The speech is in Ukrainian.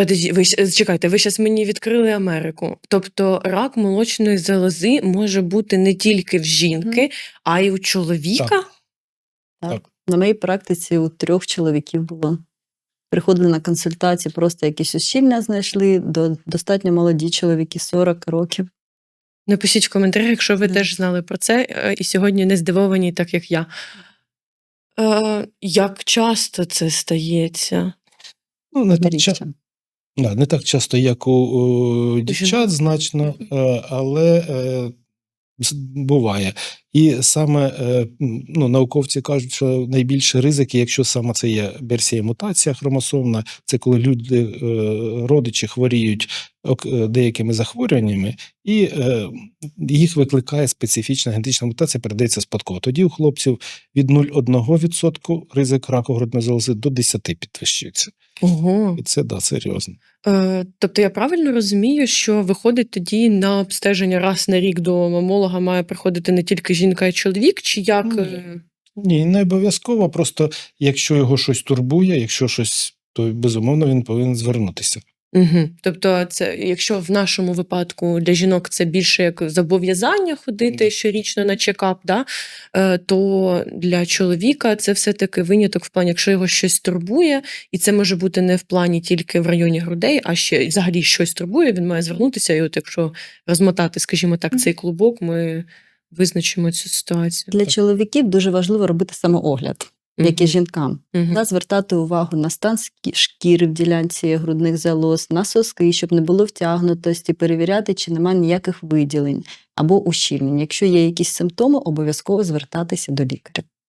Подожди, ви щ- чекайте, ви зараз мені відкрили Америку. Тобто рак молочної залози може бути не тільки в жінки, а й у чоловіка. Так. Так. Так. На моїй практиці у трьох чоловіків було. Приходили на консультації, просто якісь ущільня знайшли, до, достатньо молоді чоловіки, 40 років. Напишіть в коментарях, якщо ви Да. теж знали про це е, і сьогодні не здивовані, так як я. Е, як часто це стається? Ну, не так, ча... Рідше. Да, не так часто, як у, у дівчат, значно, е, але е, буває. І саме е, ну, науковці кажуть, що найбільше ризики, якщо саме це є версія мутація хромосомна, це коли люди, е, родичі хворіють деякими захворюваннями, і е, їх викликає специфічна генетична мутація, передається спадково. Тоді у хлопців від 0,1% ризик раку грудної залози до 10 підвищується. Ого. І це да, серйозно. Е, тобто я правильно розумію, що виходить тоді на обстеження раз на рік до мамолога має приходити не тільки жінка, а й чоловік, чи як? Ні. е? Ні, не обов'язково. Просто якщо його щось турбує, якщо щось, то безумовно він повинен звернутися. Угу. Тобто, це якщо в нашому випадку для жінок це більше як зобов'язання ходити щорічно на чекап, да? е, то для чоловіка це все-таки виняток в плані, якщо його щось турбує, і це може бути не в плані тільки в районі грудей, а ще взагалі щось турбує, він має звернутися. І от якщо розмотати, скажімо так, цей клубок, ми визначимо цю ситуацію. Для чоловіків дуже важливо робити самоогляд, як і жінкам. Да, звертати увагу на стан шкіри в ділянці грудних залоз, на соски, щоб не було втягнутості, перевіряти, чи немає ніяких виділень або ущільнень. Якщо є якісь симптоми, обов'язково звертатися до лікаря.